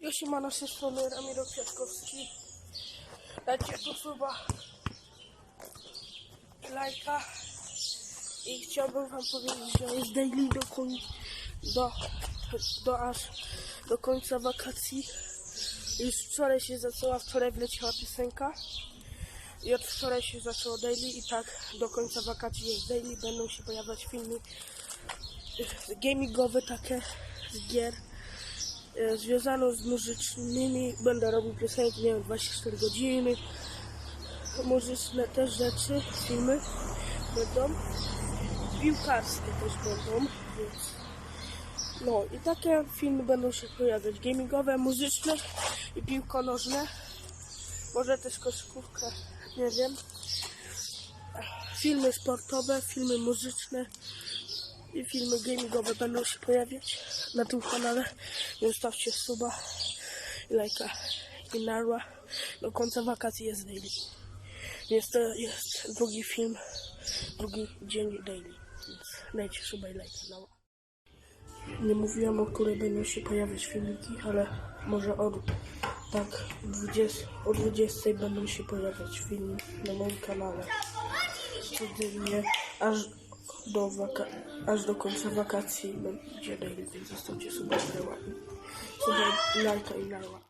Josiemano się strony Ramiro Kwiatkowski. Dajcie tu suba, lajka i chciałbym wam powiedzieć, że jest daily do, koń, do, do aż do końca wakacji. Już wczoraj się zaczęła, wczoraj wleciała piosenka i od wczoraj się zaczęło daily i tak do końca wakacji jest daily. Będą się pojawiać filmy gamingowe takie z gier e, związane z muzycznymi. Będę robił piosenki, nie wiem, 24 godziny. Muzyczne też rzeczy, filmy będą. Piłkarskie też będą, więc no i takie filmy będą się pojawiać. Gamingowe, muzyczne i piłkonożne. Może też koszykówkę, nie wiem. Filmy sportowe, filmy muzyczne filmy gamingowe będą się pojawiać na tym kanale. Więc stawcie suba, i lajka i narła. Do końca wakacji jest daily. Więc to jest drugi film, drugi dzień daily. Więc dajcie suba i lajka. No. Nie mówiłam, o której będą się pojawiać filmiki, ale może od tak 20, o 20 będą się pojawiać filmy na moim kanale. Codziennie, aż do, aż do końca wakacji będzie więc zostawcie i lajka i lajka.